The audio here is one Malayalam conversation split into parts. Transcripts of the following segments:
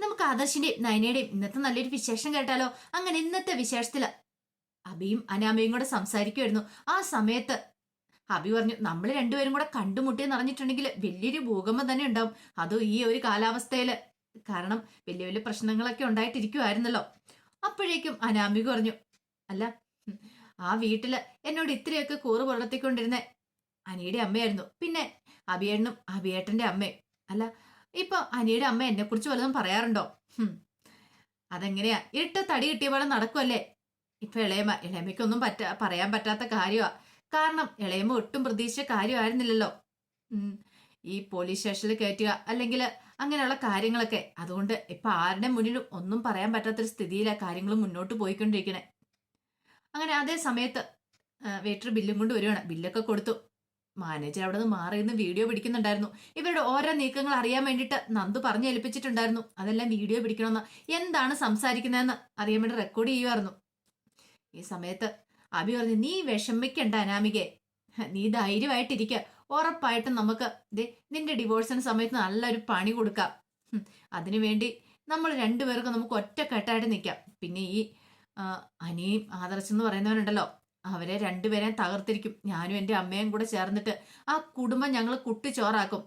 നമുക്ക് ആദർശിന്റെയും നയനയുടെയും ഇന്നത്തെ നല്ലൊരു വിശേഷം കേട്ടാലോ? അങ്ങനെ ഇന്നത്തെ വിശേഷത്തിൽ അബിയും അനാമയും കൂടെ സംസാരിക്കുമായിരുന്നു ആ സമയത്ത് അബി പറഞ്ഞു നമ്മൾ രണ്ടുപേരും കൂടെ കണ്ടുമുട്ടി അറിഞ്ഞിട്ടുണ്ടെങ്കിൽ വലിയൊരു ഭൂകമ്പം തന്നെ ഉണ്ടാവും. അതും ഈ ഒരു കാലാവസ്ഥയിൽ കാരണം വലിയ വലിയ പ്രശ്നങ്ങളൊക്കെ ഉണ്ടായിട്ടിരിക്കുമായിരുന്നല്ലോ അപ്പോഴേക്കും അനാമിക പറഞ്ഞു അല്ല ആ വീട്ടിൽ എന്നോട് ഇത്രയൊക്കെ കൂറ് പുലർത്തിക്കൊണ്ടിരുന്ന അനിയുടെ അമ്മയായിരുന്നു. പിന്നെ അഭിയേട്ടനും അഭിയേട്ടന്റെ അമ്മയും. അല്ല ഇപ്പൊ അനിയുടെ അമ്മ എന്നെ കുറിച്ച് വല്ലതും പറയാറുണ്ടോ. അതെങ്ങനെയാ? ഇരട്ട തടി കിട്ടിയ പോലെ നടക്കുമല്ലേ ഇപ്പൊ ഇളയമ്മ ഇളയമ്മയ്ക്കൊന്നും പറ്റ പറയാൻ പറ്റാത്ത കാര്യമാ കാരണം ഇളയമ്മ ഒട്ടും പ്രതീക്ഷിച്ച കാര്യമായിരുന്നില്ലല്ലോ. ഈ പോലീസ് സ്റ്റേഷനിൽ കയറ്റുക അല്ലെങ്കിൽ അങ്ങനെയുള്ള കാര്യങ്ങളൊക്കെ. അതുകൊണ്ട് ഇപ്പൊ ആരുടെ മുന്നിലും ഒന്നും പറയാൻ പറ്റാത്തൊരു സ്ഥിതിയിലാണ് കാര്യങ്ങൾ മുന്നോട്ട് പോയിക്കൊണ്ടിരിക്കണേ. അങ്ങനെ അതേ സമയത്ത് വെയിറ്റർ ബില്ലും കൊണ്ട് വരുവാണ്. ബില്ലൊക്കെ കൊടുത്തു. മാനേജർ അവിടെ നിന്ന് മാറി നിന്ന് വീഡിയോ പിടിക്കുന്നുണ്ടായിരുന്നു. ഇവരുടെ ഓരോ നീക്കങ്ങൾ അറിയാൻ വേണ്ടിയിട്ട് നന്ദു പറഞ്ഞു ഏൽപ്പിച്ചിട്ടുണ്ടായിരുന്നു. അതെല്ലാം വീഡിയോ പിടിക്കണമെന്ന് എന്താണ് സംസാരിക്കുന്നതെന്ന് അറിയാൻ വേണ്ടി റെക്കോർഡ് ചെയ്യുമായിരുന്നു ഈ സമയത്ത് അഭി പറഞ്ഞു നീ വിഷമിക്കണ്ട അനാമികെ. നീ ധൈര്യമായിട്ടിരിക്കുക ഉറപ്പായിട്ടും നമുക്ക് ദേ നിന്റെ ഡിവോഴ്സിന് സമയത്ത് നല്ലൊരു പണി കൊടുക്കാം. അതിനു വേണ്ടി നമ്മൾ രണ്ടുപേർക്കും നമുക്ക് ഒറ്റക്കെട്ടായിട്ട് നിൽക്കാം. പിന്നെ ഈ അനിയും ആദർശം എന്ന് പറയുന്നവരുണ്ടല്ലോ. അവരെ രണ്ടുപേരെയും തകർത്തിരിക്കും. ഞാനും എന്റെ അമ്മയും കൂടെ ചേർന്നിട്ട് ആ കുടുംബം ഞങ്ങൾ കുട്ടിച്ചോറാക്കും.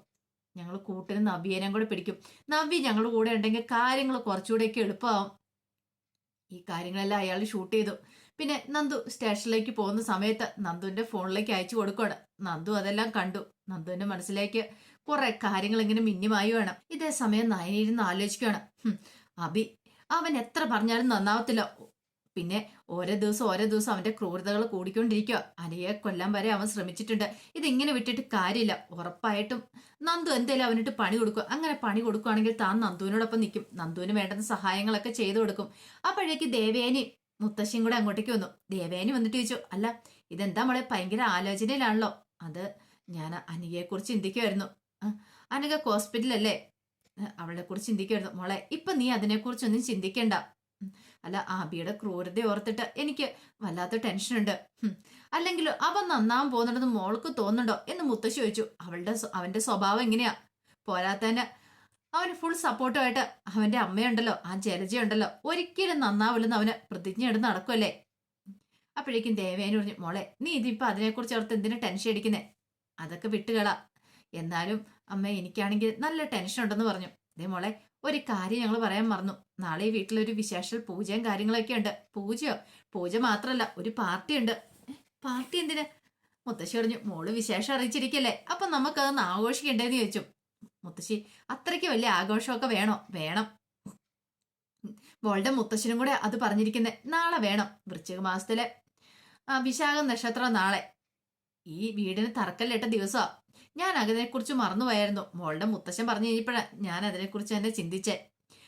ഞങ്ങൾ കൂട്ടിന് നവ്യേനെയും കൂടെ പിടിക്കും. നവ്യ ഞങ്ങൾ കൂടെ ഉണ്ടെങ്കിൽ കാര്യങ്ങൾ കുറച്ചുകൂടെയൊക്കെ എളുപ്പമാവും. ഈ കാര്യങ്ങളെല്ലാം അയാൾ ഷൂട്ട് ചെയ്തു. പിന്നെ നന്ദു സ്റ്റേഷനിലേക്ക് പോകുന്ന സമയത്ത് നന്ദുവിന്റെ ഫോണിലേക്ക് അയച്ചു കൊടുക്കുകയാണ്. നന്ദു അതെല്ലാം കണ്ടു. നന്ദുവിന്റെ മനസ്സിലേക്ക് കുറെ കാര്യങ്ങൾ ഇങ്ങനെ മിന്നിമായി വേണം. ഇതേ സമയം നയനിരുന്ന് ആലോചിക്കുകയാണ്. അബി അവൻ എത്ര പറഞ്ഞാലും നന്നാവത്തില്ല. പിന്നെ ഓരോ ദിവസം ഓരോ ദിവസം അവന്റെ ക്രൂരതകൾ കൂടിക്കൊണ്ടിരിക്കുക അലയെ കൊല്ലാൻ വരെ അവൻ ശ്രമിച്ചിട്ടുണ്ട്. ഇതിങ്ങനെ വിട്ടിട്ട് കാര്യമില്ല. ഉറപ്പായിട്ടും നന്ദു എന്തേലും അവനിട്ട് പണി കൊടുക്കുക. അങ്ങനെ പണി കൊടുക്കുകയാണെങ്കിൽ താൻ നന്ദുവിനോടൊപ്പം നിൽക്കും. നന്ദുവിന് വേണ്ടുന്ന സഹായങ്ങളൊക്കെ ചെയ്തു കൊടുക്കും. അപ്പോഴേക്ക് ദേവേനി മുത്തശ്ശിയും കൂടെ അങ്ങോട്ടേക്ക് വന്നു. ദേവേനി വന്നിട്ട് ചോദിച്ചു അല്ല ഇതെന്താ മോളെ? ഭയങ്കര ആലോചനയിലാണല്ലോ. അത് ഞാൻ അനികയെ കുറിച്ച് ചിന്തിക്കുമായിരുന്നു അനക ഹോസ്പിറ്റലല്ലേ? അവളെ കുറിച്ച് ചിന്തിക്കുമായിരുന്നു മോളെ ഇപ്പൊ നീ അതിനെക്കുറിച്ചൊന്നും ചിന്തിക്കണ്ട. അല്ല ആബിയുടെ ക്രൂരത ഓർത്തിട്ട് എനിക്ക് വല്ലാത്ത ടെൻഷനുണ്ട്. അല്ലെങ്കിലും അവൻ നന്നാവാൻ പോകുന്നുണ്ടെന്ന് മോൾക്ക് തോന്നുന്നുണ്ടോ എന്ന് മുത്തശ്ശി ചോദിച്ചു. അവളുടെ അവന്റെ സ്വഭാവം എങ്ങനെയാ? പോരാത്തന്നെ അവന് ഫുൾ സപ്പോർട്ടുമായിട്ട് അവന്റെ അമ്മയുണ്ടല്ലോ ആ ജലജയുണ്ടല്ലോ. ഒരിക്കലും നന്നാവില്ലെന്ന് അവന് പ്രതിജ്ഞ എടുത്ത് നടക്കുമല്ലേ അപ്പോഴേക്കും ദേവേനു പറഞ്ഞു മോളെ നീ ഇതിപ്പോ അതിനെക്കുറിച്ച് ഓർത്ത് എന്തിനാ ടെൻഷൻ അടിക്കുന്നേ? അതൊക്കെ വിട്ടുകളാ. എന്നാലും അമ്മ എനിക്കാണെങ്കിൽ നല്ല ടെൻഷൻ ഉണ്ടെന്ന് പറഞ്ഞു. ദേ മോളെ ഒരു കാര്യം ഞങ്ങൾ പറയാൻ മറന്നു. നാളെ ഈ വീട്ടിലൊരു വിശേഷ പൂജയും കാര്യങ്ങളൊക്കെ ഉണ്ട് പൂജയോ? പൂജ മാത്രല്ല ഒരു പാർട്ടി ഉണ്ട് പാർട്ടി എന്തിന്? മുത്തശ്ശി പറഞ്ഞു മോൾ വിശേഷം അറിയിച്ചിരിക്കല്ലേ. അപ്പൊ നമുക്കതൊന്ന് ആഘോഷിക്കണ്ടേന്ന് ചോദിച്ചു. മുത്തശ്ശി അത്രയ്ക്ക് വലിയ ആഘോഷമൊക്കെ വേണോ? വേണം. മോളുടെ മുത്തശ്ശനും കൂടെ അത് പറഞ്ഞിരിക്കുന്നത് നാളെ വേണം വൃശ്ചിക മാസത്തിലെ വിശാഖ നക്ഷത്രം നാളെ. ഈ വീടിന് തറക്കല്ലിട്ട ദിവസമാ. ഞാൻ അതിനെക്കുറിച്ച് മറന്നുപോയായിരുന്നു. മോളുടെ മുത്തശ്ശൻ പറഞ്ഞു കഴിഞ്ഞപ്പോഴാണ് ഞാൻ അതിനെക്കുറിച്ച് തന്നെ ചിന്തിച്ചേ.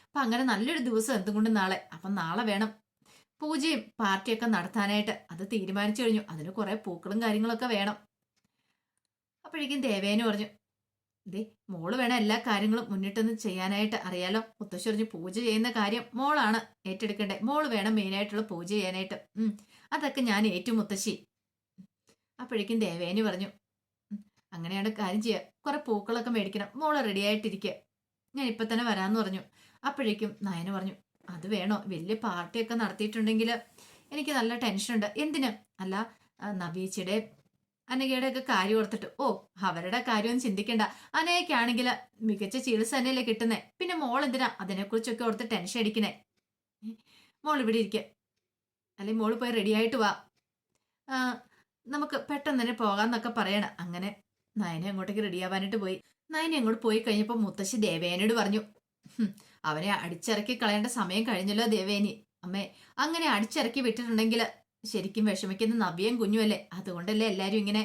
അപ്പം അങ്ങനെ നല്ലൊരു ദിവസം എന്തും കൊണ്ട് നാളെ? അപ്പം നാളെ വേണം. പൂജയും പാർട്ടിയൊക്കെ നടത്താനായിട്ട്. അത് തീരുമാനിച്ചു കഴിഞ്ഞു. അതിന് കുറേ പൂക്കളും കാര്യങ്ങളൊക്കെ വേണം. അപ്പോഴേക്കും ദേവേനു പറഞ്ഞു ദേ മോൾ വേണം എല്ലാ കാര്യങ്ങളും മുന്നിട്ടൊന്ന് ചെയ്യാനായിട്ട് അറിയാലോ. മുത്തശ്ശി പറഞ്ഞു പൂജ ചെയ്യുന്ന കാര്യം മോളാണ് ഏറ്റെടുക്കേണ്ടത് മോൾ വേണം മെയിനായിട്ടുള്ള പൂജ ചെയ്യാനായിട്ട്. അതൊക്കെ ഞാൻ ഏറ്റു മുത്തശ്ശി. അപ്പോഴേക്കും ദേവേനി പറഞ്ഞു "ഉം, അങ്ങനെയാണ് കാര്യം ചെയ്യുക കുറെ പൂക്കളൊക്കെ മേടിക്കണം. മോൾ റെഡി ആയിട്ടിരിക്കുക ഞാൻ ഇപ്പൊ തന്നെ വരാന്ന് പറഞ്ഞു. അപ്പോഴേക്കും നയന പറഞ്ഞു അത് വേണോ? വലിയ പാർട്ടിയൊക്കെ നടത്തിയിട്ടുണ്ടെങ്കിൽ എനിക്ക് നല്ല ടെൻഷനുണ്ട് എന്തിന്? അല്ല നവീച്ചയുടെ അനഘയുടെ ഒക്കെ കാര്യം ഓർത്തിട്ട്. ഓ അവരുടെ കാര്യമൊന്നും ചിന്തിക്കണ്ട. അനയൊക്കെയാണെങ്കിൽ മികച്ച ചികിത്സ തന്നെയല്ലേ കിട്ടുന്നേ. പിന്നെ മോൾ എന്തിനാ അതിനെക്കുറിച്ചൊക്കെ ഓർത്ത് ടെൻഷൻ അടിക്കണേ മോൾ ഇവിടെ ഇരിക്കുക അല്ലെങ്കിൽ മോൾ പോയി റെഡി ആയിട്ട് വാ. നമുക്ക് പെട്ടെന്ന് തന്നെ പോകാന്നൊക്കെ പറയണം. അങ്ങനെ നയന അങ്ങോട്ടേക്ക് റെഡിയാവാനായിട്ട് പോയി. നയന അങ്ങോട്ട് പോയി കഴിഞ്ഞപ്പോൾ മുത്തശ്ശി ദേവേനോട് പറഞ്ഞു അവനെ അടിച്ചിറക്കി കളയേണ്ട സമയം കഴിഞ്ഞല്ലോ ദേവേനി. അമ്മേ അങ്ങനെ അടിച്ചിറക്കി വിട്ടിട്ടുണ്ടെങ്കിൽ ശരിക്കും വിഷമിക്കുന്ന നവ്യം കുഞ്ഞുമല്ലേ? അതുകൊണ്ടല്ലേ എല്ലാരും ഇങ്ങനെ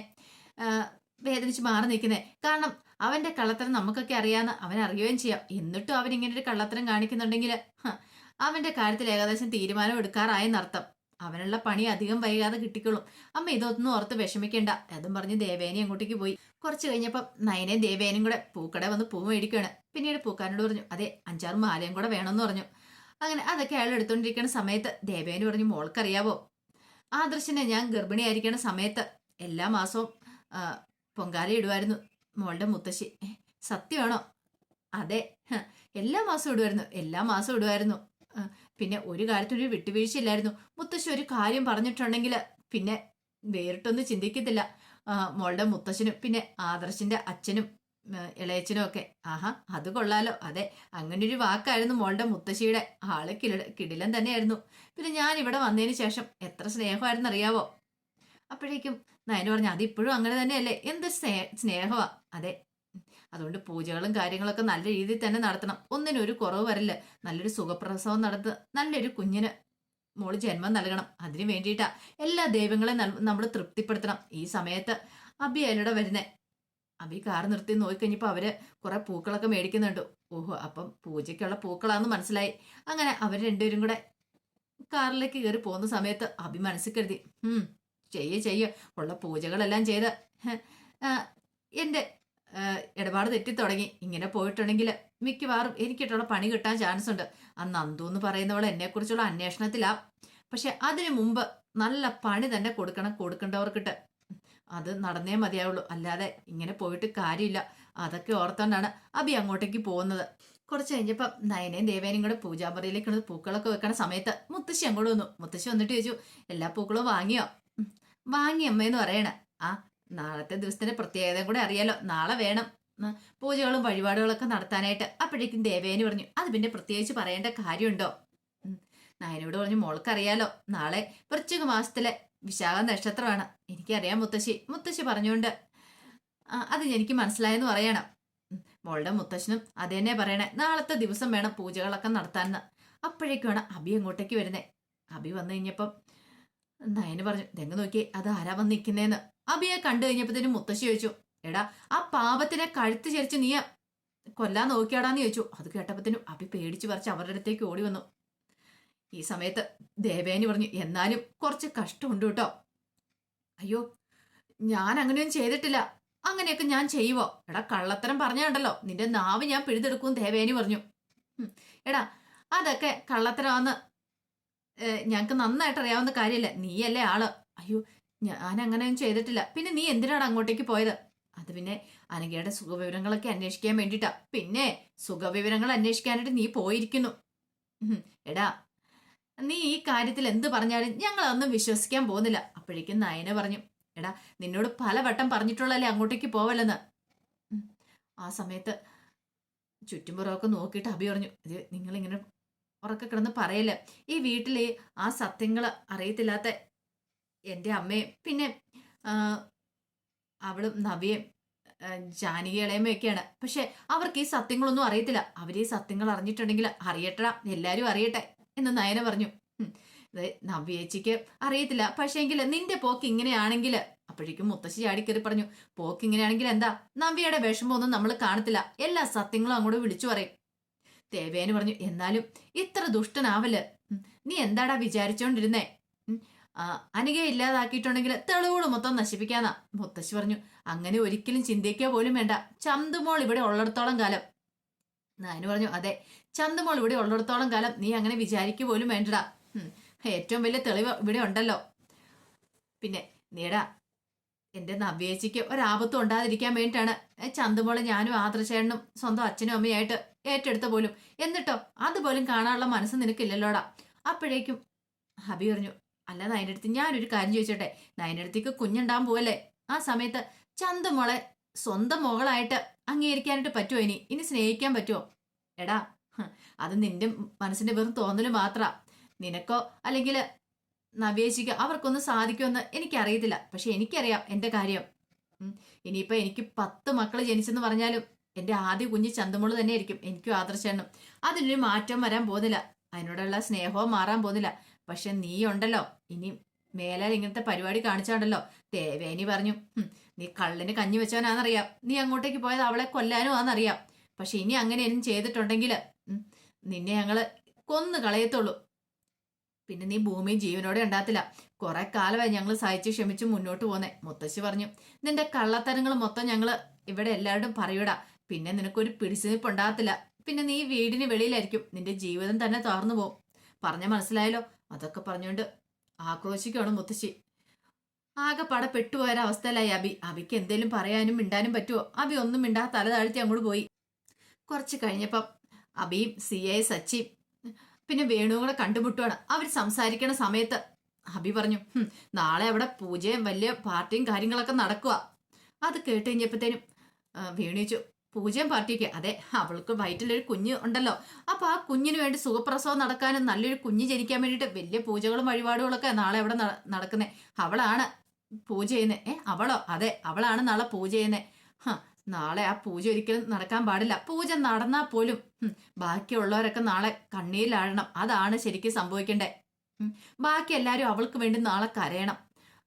വേദനിച്ച് മാറി നിൽക്കുന്നത് കാരണം അവന്റെ കള്ളത്തരം നമുക്കൊക്കെ അറിയാന്ന് അവൻ അറിയുകയും ചെയ്യാം. എന്നിട്ടും അവൻ ഇങ്ങനെ ഒരു കള്ളത്തരം കാണിക്കുന്നുണ്ടെങ്കിൽ അവന്റെ കാര്യത്തിൽ ഏകദേശം തീരുമാനം എടുക്കാറായെന്നർത്ഥം. അവനുള്ള പണി അധികം വൈകാതെ കിട്ടിക്കോളും. അമ്മ ഇതൊന്നും ഓർത്ത് വിഷമിക്കേണ്ട. അതും പറഞ്ഞ് ദേവേനെ അങ്ങോട്ടേക്ക് പോയി. കുറച്ച് കഴിഞ്ഞപ്പം നയനെ ദേവേനും കൂടെ പൂക്കട വന്ന് പൂ മേടിക്കുകയാണ് പിന്നീട് പൂക്കാരനോട് പറഞ്ഞു അതെ അഞ്ചാറ് മാലയും കൂടെ വേണമെന്ന് പറഞ്ഞു. അങ്ങനെ അതൊക്കെ അയാൾ എടുത്തോണ്ടിരിക്കുന്ന സമയത്ത് ദേവേന് പറഞ്ഞു മോൾക്കറിയാവോ? ആദർശനെ ഞാൻ ഗർഭിണിയായിരിക്കുന്ന സമയത്ത് എല്ലാ മാസവും പൊങ്കാലി ഇടുമായിരുന്നു മോളുടെ മുത്തശ്ശി. സത്യമാണോ? അതെ എല്ലാ മാസവും ഇടുമായിരുന്നു എല്ലാ മാസവും ഇടുമായിരുന്നു പിന്നെ ഒരു കാര്യത്തിനൊരു വിട്ടുവീഴ്ചയില്ലായിരുന്നു മുത്തശ്ശി ഒരു കാര്യം പറഞ്ഞിട്ടുണ്ടെങ്കിൽ പിന്നെ വേറിട്ടൊന്നും ചിന്തിക്കത്തില്ല. മോളുടെ മുത്തശ്ശനും പിന്നെ ആദർശിന്റെ അച്ഛനും ഇളയച്ചനും ഒക്കെ. ആഹാ അത് കൊള്ളാലോ. അതെ അങ്ങനെ ഒരു വാക്കായിരുന്നു മോളുടെ മുത്തശ്ശിയുടെ. ആൾ കിട കിടിലം തന്നെയായിരുന്നു. പിന്നെ ഞാൻ ഇവിടെ വന്നതിന് ശേഷം എത്ര സ്നേഹമായിരുന്നു അറിയാവോ അപ്പോഴേക്കും നയന പറഞ്ഞു അതിപ്പോഴും അങ്ങനെ തന്നെയല്ലേ? എന്ത് സ്നേ സ്നേഹമാ? അതെ അതുകൊണ്ട് പൂജകളും കാര്യങ്ങളൊക്കെ നല്ല രീതിയിൽ തന്നെ നടത്തണം. ഒന്നിനും ഒരു കുറവ് വരില്ല. നല്ലൊരു സുഖപ്രസവം നടത്ത് നല്ലൊരു കുഞ്ഞിന് മോൾ ജന്മം നൽകണം. അതിനു വേണ്ടിയിട്ടാ എല്ലാ ദൈവങ്ങളെ നമ്മൾ തൃപ്തിപ്പെടുത്തണം. ഈ സമയത്ത് അബി അതിലൂടെ വരുന്നേ. അബി കാർ നിർത്തി നോക്കിക്കഴിഞ്ഞപ്പോൾ അവർ കുറെ പൂക്കളൊക്കെ മേടിക്കുന്നുണ്ട്. ഓഹോ അപ്പം പൂജയ്ക്കുള്ള പൂക്കളാന്ന് മനസ്സിലായി. അങ്ങനെ അവർ രണ്ടുപേരും കൂടെ കാറിലേക്ക് കയറി പോകുന്ന സമയത്ത് അബി മനസ്സിൽ കരുതി ചെയ്യ ചെയ്യ. ഉള്ള പൂജകളെല്ലാം ചെയ്ത് എന്റെ ഇടപാട് തെറ്റിത്തുടങ്ങി ഇങ്ങനെ പോയിട്ടുണ്ടെങ്കിൽ മിക്കവാറും എനിക്കിട്ടുള്ള പണി കിട്ടാൻ ചാൻസ് ഉണ്ട്. അന്ന് അന്തു എന്ന് പറയുന്നവൾ എന്നെക്കുറിച്ചുള്ള അന്വേഷണത്തിലാ. പക്ഷെ അതിനു മുമ്പ് നല്ല പണി തന്നെ കൊടുക്കണം കൊടുക്കേണ്ടവർക്കിട്ട്. അത് നടന്നേ മതിയാവുള്ളൂ. അല്ലാതെ ഇങ്ങനെ പോയിട്ട് കാര്യമില്ല. അതൊക്കെ ഓർത്തോണ്ടാണ് അബി അങ്ങോട്ടേക്ക് പോകുന്നത്. കുറച്ച് കഴിഞ്ഞപ്പോൾ നയനയും ദേവേനയും കൂടെ പൂജാമുറിയിലേക്ക് പൂക്കളൊക്കെ വെക്കണ സമയത്ത് മുത്തശ്ശി അങ്ങോട്ട് വന്നു. മുത്തശ്ശി വന്നിട്ട് ചോദിച്ചു എല്ലാ പൂക്കളും വാങ്ങിയോ? വാങ്ങി അമ്മയെന്ന് പറയണേ. ആ നാളത്തെ ദിവസത്തിന്റെ പ്രത്യേകത കൂടെ അറിയാലോ. നാളെ വേണം പൂജകളും വഴിപാടുകളൊക്കെ നടത്താനായിട്ട്. അപ്പോഴേക്കും ദേവേനി പറഞ്ഞു അത് പിന്നെ പ്രത്യേകിച്ച് പറയേണ്ട കാര്യമുണ്ടോ? നായനോട് പറഞ്ഞു മോൾക്കറിയാലോ നാളെ വൃശ്ചിക മാസത്തിലെ വിശാഖ നക്ഷത്രമാണ്. എനിക്കറിയാം മുത്തശ്ശി. മുത്തശ്ശി പറഞ്ഞുകൊണ്ട് അത് എനിക്ക് മനസ്സിലായെന്ന് പറയണം. മോളുടെ മുത്തശ്ശനും അത് തന്നെ പറയണേ നാളത്തെ ദിവസം വേണം പൂജകളൊക്കെ നടത്താനെന്ന്. അപ്പോഴേക്കുമാണ് അബി അങ്ങോട്ടേക്ക് വരുന്നേ. അബി വന്നു കഴിഞ്ഞപ്പം നയന് പറഞ്ഞു തെങ്ങ് നോക്കി അത് ആരാ വന്ന് നിൽക്കുന്നേന്ന് അബിയെ കണ്ടു കഴിഞ്ഞപ്പോഴത്തേനും മുത്തശ്ശി ചോദിച്ചു എടാ ആ പാപത്തിനെ കഴുത്ത് ചരിച്ച് നീ കൊല്ലാൻ നോക്കിയാടാന്ന് ചോദിച്ചു. അത് കേട്ടപ്പോഴത്തേനും അബി പേടിച്ചു പറിച്ച് അവരുടെ അടുത്തേക്ക് ഓടി വന്നു. ഈ സമയത്ത് ദേവേനി പറഞ്ഞു എന്നാലും കുറച്ച് കഷ്ടമുണ്ട് കേട്ടോ. അയ്യോ ഞാൻ അങ്ങനെയൊന്നും ചെയ്തിട്ടില്ല. അങ്ങനെയൊക്കെ ഞാൻ ചെയ്യുവോ? എടാ കള്ളത്തരം പറഞ്ഞുണ്ടല്ലോ. നിന്റെ നാവ് ഞാൻ പിഴുതെടുക്കും ദേവേനി പറഞ്ഞു. എടാ അതൊക്കെ കള്ളത്തരമാന്ന് ഞങ്ങൾക്ക് നന്നായിട്ട് അറിയാവുന്ന കാര്യമല്ല നീയല്ലേ ആൾ. അയ്യോ ഞാൻ അങ്ങനെയൊന്നും ചെയ്തിട്ടില്ല. പിന്നെ നീ എന്തിനാണ് അങ്ങോട്ടേക്ക് പോയത്? അത് പിന്നെ അനഘയുടെ സുഖവിവരങ്ങളൊക്കെ അന്വേഷിക്കാൻ വേണ്ടിട്ടാ പിന്നെ സുഖവിവരങ്ങൾ അന്വേഷിക്കാനായിട്ട് നീ പോയിരിക്കുന്നു. എടാ നീ ഈ കാര്യത്തിൽ എന്ത് പറഞ്ഞാലും ഞങ്ങൾ അതൊന്നും വിശ്വസിക്കാൻ പോകുന്നില്ല. അപ്പോഴേക്കും നയന പറഞ്ഞു എടാ നിന്നോട് പല വട്ടം പറഞ്ഞിട്ടുള്ളല്ലേ അങ്ങോട്ടേക്ക് പോവല്ലെന്ന്? ആ സമയത്ത് ചുറ്റുമ്പുറമൊക്കെ നോക്കിയിട്ട് അഭി പറഞ്ഞു ഇത് നിങ്ങളിങ്ങനെ ഉറക്കെ കിടന്ന് പറയല്ലേ? ഈ വീട്ടിലെ ആ സത്യങ്ങൾ അറിയത്തില്ലാത്ത എന്റെ അമ്മയും പിന്നെ അവളും നവിയും ജാനകി ഇളയമ്മയൊക്കെയാണ്. പക്ഷെ അവർക്ക് ഈ സത്യങ്ങളൊന്നും അറിയത്തില്ല. അവർ ഈ സത്യങ്ങൾ അറിഞ്ഞിട്ടുണ്ടെങ്കിൽ അറിയട്ടെ എല്ലാവരും അറിയട്ടെ എന്ന് നയന പറഞ്ഞു. നവ്യേച്ചിക്ക് അറിയത്തില്ല. പക്ഷേങ്കിൽ നിന്റെ പോക്ക് ഇങ്ങനെയാണെങ്കിൽ അപ്പോഴേക്കും മുത്തശ്ശി ചാടിക്കറി പറഞ്ഞു പോക്ക് ഇങ്ങനെയാണെങ്കിൽ എന്താ? നവ്യയുടെ വിഷമമൊന്നും നമ്മൾ കാണത്തില്ല. എല്ലാ സത്യങ്ങളും അങ്ങോട്ട് വിളിച്ചു പറയും. ദേവേന് പറഞ്ഞു എന്നാലും ഇത്ര ദുഷ്ടനാവൽ. നീ എന്താടാ വിചാരിച്ചോണ്ടിരുന്നേ? അനികയെ ഇല്ലാതാക്കിയിട്ടുണ്ടെങ്കിൽ തെളിവുകൾ മൊത്തം നശിപ്പിക്കാന്നാ മുത്തശ്ശി പറഞ്ഞു. അങ്ങനെ ഒരിക്കലും ചിന്തിക്കുക പോലും വേണ്ട. ചന്തുമോൾ ഇവിടെ ഉള്ളിടത്തോളം കാലം. നാനു പറഞ്ഞു അതെ ചന്തുമോൾ ഇവിടെ ഉള്ളിടത്തോളം കാലം. നീ അങ്ങനെ വിചാരിക്കുക പോലും വേണ്ടടാ. ഏറ്റവും വലിയ തെളിവ് ഇവിടെ ഉണ്ടല്ലോ. പിന്നെ നീടാ എന്റെ നവ്യേച്ചിക്ക് ഒരാപത്തും ഉണ്ടാതിരിക്കാൻ വേണ്ടിയിട്ടാണ് ചന്തുമോളെ ഞാനും ആദർശേണനും സ്വന്തം അച്ഛനും അമ്മയായിട്ട് ഏറ്റെടുത്ത പോലും. എന്നിട്ടോ അതുപോലും കാണാനുള്ള മനസ്സ് നിനക്കില്ലല്ലോടാ. അപ്പോഴേക്കും ഹബി പറഞ്ഞു അല്ല നയനടുത്ത് ഞാനൊരു കാര്യം ചോദിച്ചോട്ടെ? നയനടുത്തേക്ക് കുഞ്ഞുണ്ടാകാൻ പോവല്ലേ? ആ സമയത്ത് ചന്തുമോളെ സ്വന്തം മകളായിട്ട് അംഗീകരിക്കാനായിട്ട് പറ്റുമോ ഇനി? ഇനി സ്നേഹിക്കാൻ പറ്റുമോ എടാ അത് നിന്റെ മനസ്സിന്റെ വെറും തോന്നൽ മാത്ര. നിനക്കോ അല്ലെങ്കിൽ നവേശിക്കോ അവർക്കൊന്നും സാധിക്കുമെന്ന് എനിക്കറിയത്തില്ല. പക്ഷെ എനിക്കറിയാം എന്റെ കാര്യം. ഇനിയിപ്പോൾ ഇനിയിപ്പോ എനിക്ക് പത്ത് മക്കൾ ജനിച്ചെന്ന് പറഞ്ഞാലും എന്റെ ആദ്യ കുഞ്ഞ് ചന്തമുൾ തന്നെ ആയിരിക്കും എനിക്കും ആദർശം അതിനൊരു മാറ്റം വരാൻ പോകുന്നില്ല. അതിനോടുള്ള സ്നേഹവും മാറാൻ പോകുന്നില്ല. പക്ഷെ നീ ഉണ്ടല്ലോ ഇനി മേലാൽ ഇങ്ങനത്തെ പരിപാടി കാണിച്ചാണ്ടല്ലോ. ദേവേനി പറഞ്ഞു നീ കള്ളിന് കഞ്ഞി വെച്ചവനാണെന്നറിയാം. നീ അങ്ങോട്ടേക്ക് പോയത് അവളെ കൊല്ലാനും ആണെന്നറിയാം പക്ഷെ ഇനി അങ്ങനെ എന്നും ചെയ്തിട്ടുണ്ടെങ്കിൽ നിന്നെ ഞങ്ങൾ കൊന്നു കളയത്തുള്ളൂ. പിന്നെ നീ ഭൂമി ജീവനോടെ ഉണ്ടാകത്തില്ല. കുറെ കാലമായി ഞങ്ങൾ സഹിച്ച് ക്ഷമിച്ച് മുന്നോട്ട് പോന്നെ. മുത്തശ്ശി പറഞ്ഞു നിന്റെ കള്ളത്തരങ്ങൾ മൊത്തം ഞങ്ങൾ ഇവിടെ എല്ലാവരോടും പറയൂടാ. പിന്നെ നിനക്കൊരു പിടിച്ചുനിപ്പ് ഉണ്ടാകത്തില്ല പിന്നെ നീ വീടിന് വെളിയിലായിരിക്കും. നിന്റെ ജീവിതം തന്നെ തുറന്നു പോകും പറഞ്ഞ മനസ്സിലായല്ലോ? അതൊക്കെ പറഞ്ഞുകൊണ്ട് ആക്രോശിക്കുകയാണ് മുത്തശ്ശി. ആകെ പട പെട്ടുപോയൊരവസ്ഥയിലായി അബി. അബിക്ക് എന്തേലും പറയാനും മിണ്ടാനും പറ്റുമോ അബി ഒന്നും മിണ്ടാ തല താഴ്ത്തി അങ്ങോട്ട് പോയി. കുറച്ച് കഴിഞ്ഞപ്പം അബിയും സി ഐ സച്ചിയും പിന്നെ വേണുവും കണ്ടുമുട്ടുവാണ്. അവർ സംസാരിക്കണ സമയത്ത് അബി പറഞ്ഞു നാളെ അവിടെ പൂജയും വലിയ പാർട്ടിയും കാര്യങ്ങളൊക്കെ നടക്കുക അത് കേട്ട് കഴിഞ്ഞപ്പോഴത്തേനും വേണു പൂജയും പാർട്ടിക്ക്. അതെ അവൾക്ക് വയറ്റിലൊരു കുഞ്ഞ് ഉണ്ടല്ലോ. അപ്പൊ ആ കുഞ്ഞിന് വേണ്ടി സുഖപ്രസവം നടക്കാനും നല്ലൊരു കുഞ്ഞ് ജനിക്കാൻ വേണ്ടിയിട്ട് വലിയ പൂജകളും വഴിപാടുകളൊക്കെ നാളെ അവിടെ നടക്കുന്നത് അവളാണ് പൂജ ചെയ്യുന്നത് ഏ അവളോ? അതെ അവളാണ് നാളെ പൂജ ചെയ്യുന്നത് നാളെ ആ പൂജ ഒരിക്കലും നടക്കാൻ പാടില്ല. പൂജ നടന്നാൽ പോലും ബാക്കിയുള്ളവരൊക്കെ നാളെ കണ്ണീരിലാഴണം. അതാണ് ശരിക്കും സംഭവിക്കേണ്ടേ. ബാക്കി എല്ലാവരും അവൾക്ക് വേണ്ടി നാളെ കരയണം.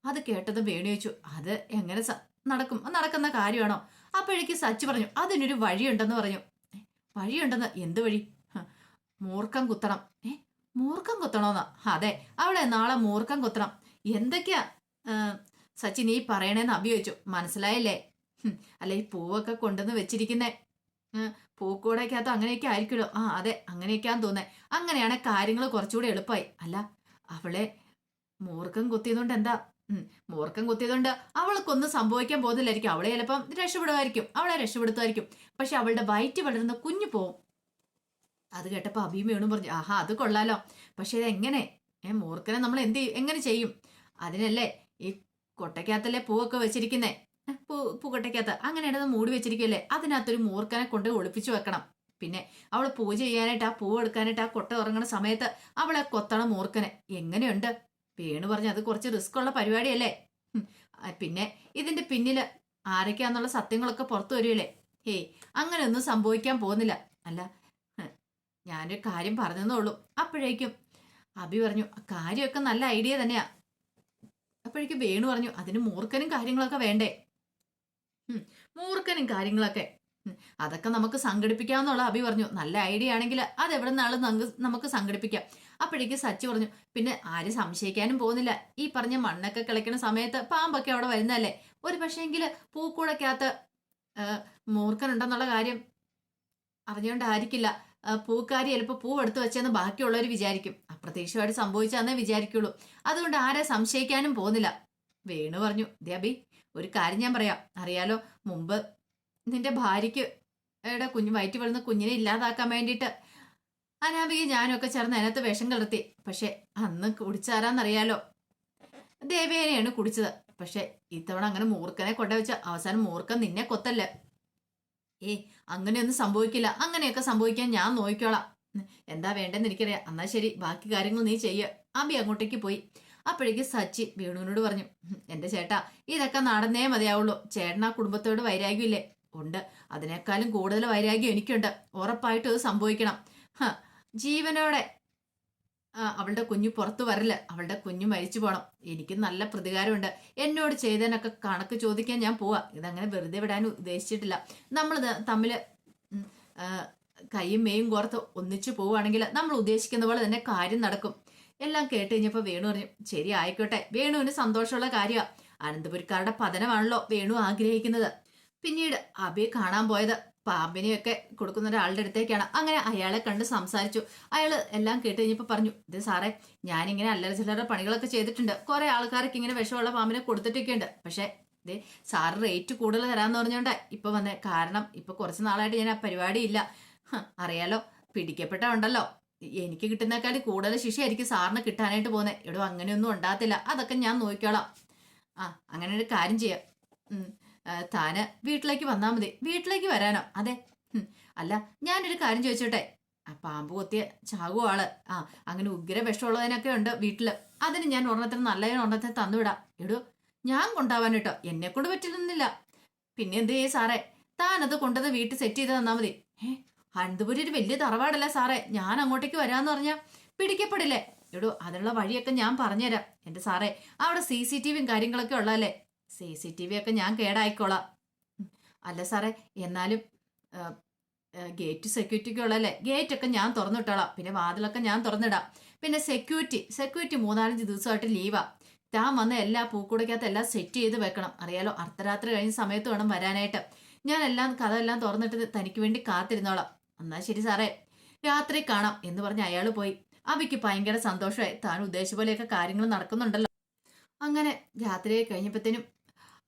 അത് കേട്ടത് വേണു ചോദിച്ചു. അത് എങ്ങനെ നടക്കും? നടക്കുന്ന കാര്യമാണോ? അപ്പോഴേക്ക് സച്ചു പറഞ്ഞു അതിനൊരു വഴിയുണ്ടെന്ന് പറഞ്ഞു. "ഏ, വഴിയുണ്ടെന്ന് എന്ത് വഴി? മൂർക്കം കുത്തണം. ഏ മൂർക്കം കുത്തണോന്നാ? അതെ അവളെ നാളെ മൂർക്കം കുത്തണം. എന്തൊക്കെയാ? സച്ചി നീ പറയണേന്ന് അഭി ചോദിച്ചു മനസ്സിലായില്ലേ അല്ലെ ഈ പൂവൊക്കെ കൊണ്ടുവന്ന് വെച്ചിരിക്കുന്നേ. പൂക്കൂടയ്ക്കകത്ത് അങ്ങനെയൊക്കെ ആയിരിക്കുമല്ലോ. ആ അതെ അങ്ങനെയൊക്കെയാന്ന് തോന്നേ അങ്ങനെയാണെ കാര്യങ്ങൾ കുറച്ചുകൂടി എളുപ്പമായി അല്ല അവളെ മൂർക്കം കുത്തിയതുകൊണ്ട് എന്താ? മൂർക്കം കുത്തിയതുകൊണ്ട് അവൾക്കൊന്നും സംഭവിക്കാൻ പോകുന്നില്ലായിരിക്കും. അവളെ ചിലപ്പം രക്ഷപ്പെടുമായിരിക്കും. അവളെ രക്ഷപ്പെടുത്തുമായിരിക്കും. പക്ഷെ അവളുടെ വയറ്റ് വളരുന്ന കുഞ്ഞു പോവും. അത് കേട്ടപ്പോൾ അഭിയും വേണു പറഞ്ഞു ആഹാ അത് കൊള്ളാലോ. പക്ഷെ ഇതെങ്ങനെ? ഏ മൂർക്കനെ നമ്മൾ എന്ത് എങ്ങനെ ചെയ്യും? അതിനല്ലേ ഈ കൊട്ടയ്ക്കകത്തല്ലേ പൂവൊക്കെ വെച്ചിരിക്കുന്നേ? പൂ പൂക്കൊട്ടയ്ക്കകത്ത്. അങ്ങനെയാണ് മൂടി വെച്ചിരിക്കല്ലേ അതിനകത്തൊരു മൂർക്കനെ കൊണ്ട് ഒളിപ്പിച്ചു വെക്കണം. പിന്നെ അവൾ പൂജ ചെയ്യാനായിട്ട് ആ പൂവ് എടുക്കാനായിട്ട് ആ കൊട്ട ഉറങ്ങുന്ന സമയത്ത് അവളെ കൊത്തണം മൂർക്കനെ എങ്ങനെയുണ്ട്? വേണു പറഞ്ഞു അത് കുറച്ച് റിസ്ക് ഉള്ള പരിപാടിയല്ലേ? പിന്നെ ഇതിന്റെ പിന്നിൽ ആരൊക്കെയാന്നുള്ള സത്യങ്ങളൊക്കെ പുറത്തു വരുമല്ലേ ഹേയ് അങ്ങനെയൊന്നും സംഭവിക്കാൻ പോകുന്നില്ല. അല്ല ഞാനൊരു കാര്യം പറഞ്ഞെന്നേ ഉള്ളൂ. അപ്പോഴേക്കും അഭി പറഞ്ഞു കാര്യമൊക്കെ നല്ല ഐഡിയ തന്നെയാ. അപ്പോഴേക്കും വേണു പറഞ്ഞു അതിന് മൂർഖനും കാര്യങ്ങളൊക്കെ വേണ്ടേ? മൂർക്കനും കാര്യങ്ങളൊക്കെ. അതൊക്കെ നമുക്ക് സംഘടിപ്പിക്കാമെന്നുള്ള അഭി പറഞ്ഞു. നല്ല ഐഡിയ ആണെങ്കിൽ അത് എവിടെ നമുക്ക് സംഘടിപ്പിക്കാം. അപ്പോഴേക്കും സച്ചി പറഞ്ഞു പിന്നെ ആര് സംശയിക്കാനും പോകുന്നില്ല. ഈ പറഞ്ഞ മണ്ണൊക്കെ കിളയ്ക്കുന്ന സമയത്ത് പാമ്പൊക്കെ അവിടെ വരുന്നതല്ലേ? ഒരു പക്ഷേങ്കിൽ പൂക്കൂടക്കകത്ത് മൂർഖനുണ്ടെന്നുള്ള കാര്യം അറിഞ്ഞുകൊണ്ടായിരിക്കില്ല പൂക്കാരി ചിലപ്പോൾ പൂവെടുത്ത് വെച്ചെന്ന് ബാക്കിയുള്ളവർ വിചാരിക്കും. അപ്രതീക്ഷിതമായിട്ട് സംഭവിച്ചാന്നേ വിചാരിക്കുള്ളൂ. അതുകൊണ്ട് ആരെ സംശയിക്കാനും പോകുന്നില്ല. വേണു പറഞ്ഞു ദേബി ഒരു കാര്യം ഞാൻ പറയാം. അറിയാലോ മുമ്പ് നിന്റെ ഭാര്യയ്ക്ക് എടാ കുഞ്ഞ് വയറ്റി വിളുന്ന കുഞ്ഞിനെ ഇല്ലാതാക്കാൻ വേണ്ടിയിട്ട്. അനാമിക ഞാനൊക്കെ ചേർന്ന് അതിനകത്ത് വിഷം കലർത്തി. പക്ഷെ അന്ന് കുടിച്ചാരാന്നറിയാലോ. ദേവേനെയാണ് കുടിച്ചത്. പക്ഷെ ഇത്തവണ അങ്ങനെ മൂർക്കനെ മൂർഖനെ കൊണ്ടുവച്ച അവസാനം മൂർക്കൻ നിന്നെ കൊത്തല്ല. ഏ അങ്ങനെയൊന്നും സംഭവിക്കില്ല. അങ്ങനെയൊക്കെ സംഭവിക്കാൻ ഞാൻ നോക്കിക്കോളാം. എന്താ വേണ്ടെന്ന് എനിക്കറിയാം. എന്നാ ശരി ബാക്കി കാര്യങ്ങൾ നീ ചെയ്യ. അബി അങ്ങോട്ടേക്ക് പോയി. അപ്പോഴേക്ക് സച്ചി വേണുവിനോട് പറഞ്ഞു എന്റെ ചേട്ടാ ഇതൊക്കെ നടന്നേ മതിയാവുള്ളൂ. ചേട്ടൻ ആ കുടുംബത്തോട് വൈരാഗ്യമില്ലേ? ഉണ്ട്. അതിനേക്കാളും കൂടുതൽ വൈരാഗ്യം എനിക്കുണ്ട്. ഉറപ്പായിട്ടും അത് സംഭവിക്കണം. ജീവനോടെ. അവളുടെ കുഞ്ഞു പുറത്തു വരില്ല അവളുടെ കുഞ്ഞു മരിച്ചു പോണം. എനിക്ക് നല്ല പ്രതികാരമുണ്ട്. എന്നോട് ചെയ്തതിനൊക്കെ കണക്ക് ചോദിക്കാൻ ഞാൻ പോവാ. ഇതങ്ങനെ വെറുതെ വിടാൻ ഉദ്ദേശിച്ചിട്ടില്ല. നമ്മൾ തമ്മിൽ കൈയും മേയും കോർത്ത് ഒന്നിച്ചു പോവുകയാണെങ്കിൽ നമ്മൾ ഉദ്ദേശിക്കുന്ന പോലെ തന്നെ കാര്യം നടക്കും. എല്ലാം കേട്ട് കഴിഞ്ഞപ്പോൾ വേണു പറഞ്ഞു ശരി ആയിക്കോട്ടെ. വേണുവിന് സന്തോഷമുള്ള കാര്യമാണ് അനന്തപുരിക്കാരുടെ പതനമാണല്ലോ വേണു ആഗ്രഹിക്കുന്നത്. പിന്നീട് അബിയെ കാണാൻ പോയത്. പാമ്പിനെയൊക്കെ കൊടുക്കുന്ന ഒരാളുടെ അടുത്തേക്കാണ്. അങ്ങനെ അയാളെ കണ്ട് സംസാരിച്ചു. അയാൾ എല്ലാം കേട്ട് കഴിഞ്ഞപ്പോൾ പറഞ്ഞു ഇത് സാറേ ഞാനിങ്ങനെ അല്ലറ ചില്ലറ പണികളൊക്കെ ചെയ്തിട്ടുണ്ട്. കുറേ ആൾക്കാർക്ക് ഇങ്ങനെ വിഷമുള്ള പാമ്പിനെ കൊടുത്തിട്ടൊക്കെ ഉണ്ട്. പക്ഷേ ദേ സാറ് റേറ്റ് കൂടുതൽ തരാമെന്ന് പറഞ്ഞുകൊണ്ട് ഇപ്പൊ വന്നേ. കാരണം ഇപ്പൊ കുറച്ച് നാളായിട്ട് ഞാൻ ആ പരിപാടി ഇല്ല. അറിയാലോ പിടിക്കപ്പെട്ട ഉണ്ടല്ലോ. എനിക്ക് കിട്ടുന്നേക്കാൾ കൂടുതൽ ശിക്ഷയായിരിക്കും സാറിന് കിട്ടാനായിട്ട് പോകുന്നത് ഇവിടെ അങ്ങനെയൊന്നും ഉണ്ടാകത്തില്ല. അതൊക്കെ ഞാൻ നോക്കിക്കോളാം. ആ അങ്ങനെ ഒരു കാര്യം ചെയ്യാം. താന് വീട്ടിലേക്ക് വന്നാൽ മതി. വീട്ടിലേക്ക് വരാനോ? അതെ. അല്ല ഞാനൊരു കാര്യം ചോദിച്ചോട്ടെ? ആ പാമ്പ് കൊത്തിയ ചാകു ആൾ. ആ അങ്ങനെ ഉഗ്ര വിഷമുള്ളതിനൊക്കെ ഉണ്ട് വീട്ടിൽ. അതിന് ഞാൻ ഒരെണ്ണത്തിന് നല്ലതിന് ഒരെണ്ണത്തിന് തന്നുവിടാം. എടോ ഞാൻ കൊണ്ടാവാൻ കേട്ടോ എന്നെ കൊണ്ട് പറ്റില്ലെന്നില്ല. പിന്നെ എന്ത് ചെയ്യേ സാറേ? താനത് കൊണ്ടത് വീട്ടിൽ സെറ്റ് ചെയ്ത് തന്നാ മതി. ഏ അനന്തപുരി ഒരു വലിയ തറവാടല്ലേ സാറേ? ഞാൻ അങ്ങോട്ടേക്ക് വരാന്ന് പറഞ്ഞാ പിടിക്കപ്പെടില്ലേ? എടോ അതിനുള്ള വഴിയൊക്കെ ഞാൻ പറഞ്ഞുതരാം. എന്റെ സാറേ അവിടെ സി സി ടി വിയും കാര്യങ്ങളൊക്കെ ഉള്ളതല്ലേ? സി സി ടി വി ഒക്കെ ഞാൻ കേടായിക്കോളാം. അല്ല സാറേ എന്നാലും ഗേറ്റ് സെക്യൂരിറ്റിക്ക് ഉള്ളല്ലേ ഗേറ്റൊക്കെ ഞാൻ തുറന്നിട്ടോളാം. പിന്നെ വാതിലൊക്കെ ഞാൻ തുറന്നിടാം. പിന്നെ സെക്യൂരിറ്റി സെക്യൂരിറ്റി മൂന്നാലഞ്ച് ദിവസമായിട്ട് ലീവാ. താൻ വന്ന് എല്ലാ പൂക്കുടയ്ക്കകത്ത് എല്ലാം സെറ്റ് ചെയ്ത് വെക്കണം. അറിയാലോ അർദ്ധരാത്രി കഴിഞ്ഞ സമയത്ത് വേണം വരാനായിട്ട്. ഞാൻ എല്ലാം കഥ എല്ലാം തുറന്നിട്ട് തനിക്ക് വേണ്ടി കാത്തിരുന്നോളാം. എന്നാ ശരി സാറേ. രാത്രി കാണാം എന്ന് പറഞ്ഞ് അയാൾ പോയി. അവയ്ക്ക് ഭയങ്കര സന്തോഷമായി. താൻ ഉദ്ദേശിച്ച പോലെയൊക്കെ കാര്യങ്ങൾ നടക്കുന്നുണ്ടല്ലോ. അങ്ങനെ രാത്രി കഴിഞ്ഞപ്പോഴത്തേനും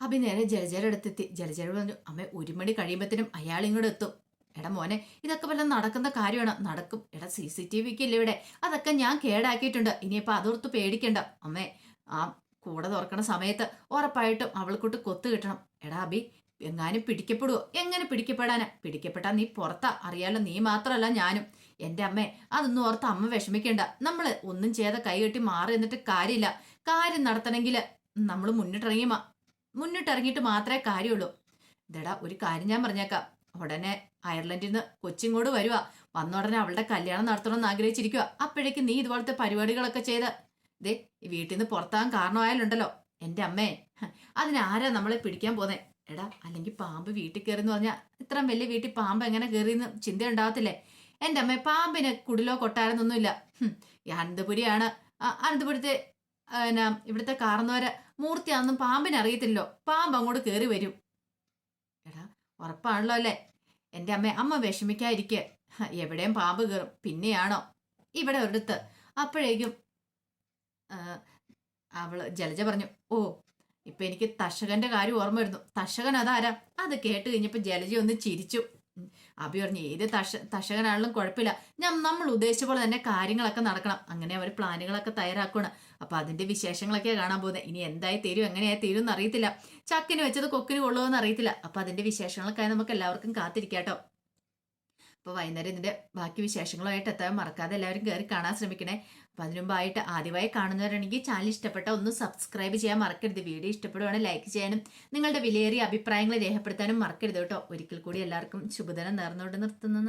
അഭി നേരെ ജലജയുടെ അടുത്തെത്തി ജലജല പറഞ്ഞു അമ്മ ഒരു മണി കഴിയുമ്പോഴത്തേനും അയാൾ ഇങ്ങോട്ട് എത്തും. എടാ മോനെ ഇതൊക്കെ വല്ല നടക്കുന്ന കാര്യമാണ്? നടക്കും. എടാ സി സി ടി വിക്ക് ഇല്ല ഇവിടെ. അതൊക്കെ ഞാൻ കേടാക്കിയിട്ടുണ്ട്. ഇനിയിപ്പോൾ അതോർത്ത് പേടിക്കണ്ട. അമ്മേ ആ കൂടെ തുറക്കണ സമയത്ത് ഉറപ്പായിട്ടും അവൾക്കൊട്ട് കൊത്തു കിട്ടണം. എടാ അബി എങ്ങാനും പിടിക്കപ്പെടുവോ? എങ്ങനെ പിടിക്കപ്പെടാനാ? പിടിക്കപ്പെട്ടാ നീ പുറത്താ. അറിയാലോ നീ മാത്രമല്ല ഞാനും. എന്റെ അമ്മേ അതൊന്നും ഓർത്ത് അമ്മ വിഷമിക്കേണ്ട. നമ്മൾ ഒന്നും ചെയ്ത കൈകെട്ടി മാറി എന്നിട്ട് കാര്യമില്ല. കാര്യം നടത്തണമെങ്കിൽ നമ്മൾ മുന്നിട്ടിറങ്ങി മാ- മുന്നിട്ടിറങ്ങിയിട്ട് മാത്രമേ കാര്യമുള്ളൂ. ഇതെടാ ഒരു കാര്യം ഞാൻ പറഞ്ഞേക്കാം. ഉടനെ അയർലൻഡിൽ നിന്ന് കൊച്ചിങ്ങോട് വരുവാ. വന്ന ഉടനെ അവളുടെ കല്യാണം നടത്തണമെന്ന് ആഗ്രഹിച്ചിരിക്കുക അപ്പോഴേക്കും നീ ഇതുപോലത്തെ പരിപാടികളൊക്കെ ചെയ്ത് ദേ വീട്ടിൽ നിന്ന് പുറത്താകാൻ കാരണമായാലുണ്ടല്ലോ. എന്റെ അമ്മേ അതിനാരാ നമ്മളെ പിടിക്കാൻ പോന്നെ? എടാ അല്ലെങ്കിൽ പാമ്പ് വീട്ടിൽ കയറി എന്ന് പറഞ്ഞാൽ ഇത്രയും വലിയ വീട്ടിൽ പാമ്പ് എങ്ങനെ കയറിയെന്ന് ചിന്ത ഉണ്ടാകത്തില്ലേ എന്റെ അമ്മ പാമ്പിന് കുടിലോ ഈ അനന്തപുരിയാണ്. അനന്തപുരത്തെ എന്നാ, ഇവിടുത്തെ കാർന്നവരെ മൂർത്തിയാണെന്നും പാമ്പിനെ അറിയത്തില്ലോ പാമ്പ് അങ്ങോട്ട് കയറി വരും. എടാ ഉറപ്പാണല്ലോ അല്ലേ? എന്റെ അമ്മ അമ്മ വിഷമിക്കാതിരിക്കെ. എവിടെയും പാമ്പ് കയറും പിന്നെയാണോ? ഇവിടെ ഒരിടത്ത്. അപ്പോഴേക്കും അവൾ ജലജ പറഞ്ഞു ഓ ഇപ്പൊ എനിക്ക് തഷകന്റെ കാര്യം ഓർമ്മ വരുന്നു. തഷകൻ അതാരാ? അത് കേട്ട് കഴിഞ്ഞപ്പോ ജലജ ഒന്ന് ചിരിച്ചു. അഭി പറഞ്ഞു ഏത് തഷ തഷകനാണെങ്കിലും കുഴപ്പമില്ല. ഞാൻ നമ്മൾ ഉദ്ദേശിച്ച പോലെ തന്നെ കാര്യങ്ങളൊക്കെ നടക്കണം. അങ്ങനെ അവർ പ്ലാനുകളൊക്കെ തയ്യാറാക്കണം അപ്പൊ അതിന്റെ വിശേഷങ്ങളൊക്കെ കാണാൻ പോകുന്നത്. ഇനി എന്തായി തീരും എങ്ങനെയായി തീരും എന്ന് അറിയത്തില്ല. ചക്കിന് വെച്ചത് കൊക്കിന് കൊള്ളുമെന്ന് അറിയത്തില്ല. അപ്പൊ അതിന്റെ വിശേഷങ്ങളൊക്കെ നമുക്ക് എല്ലാവർക്കും കാത്തിരിക്കാട്ടോ അപ്പൊ വൈകുന്നേരം ഇതിന്റെ ബാക്കി വിശേഷങ്ങളുമായിട്ട് എത്താൻ മറക്കാതെ എല്ലാവരും കയറി കാണാൻ ശ്രമിക്കണേ. അപ്പൊ അതിനു മുമ്പായിട്ട് ആദ്യമായി കാണുന്നവരാണെങ്കിൽ ചാനൽ ഇഷ്ടപ്പെട്ട ഒന്ന് സബ്സ്ക്രൈബ് ചെയ്യാൻ മറക്കരുത്. വീഡിയോ ഇഷ്ടപ്പെടുവാണെങ്കിൽ ലൈക്ക് ചെയ്യാനും നിങ്ങളുടെ വിലയേറിയ അഭിപ്രായങ്ങൾ രേഖപ്പെടുത്താനും മറക്കരുത് കേട്ടോ. ഒരിക്കൽ കൂടി എല്ലാവർക്കും ശുഭദിനം നേർന്നുകൊണ്ട് നിർത്തുന്നു.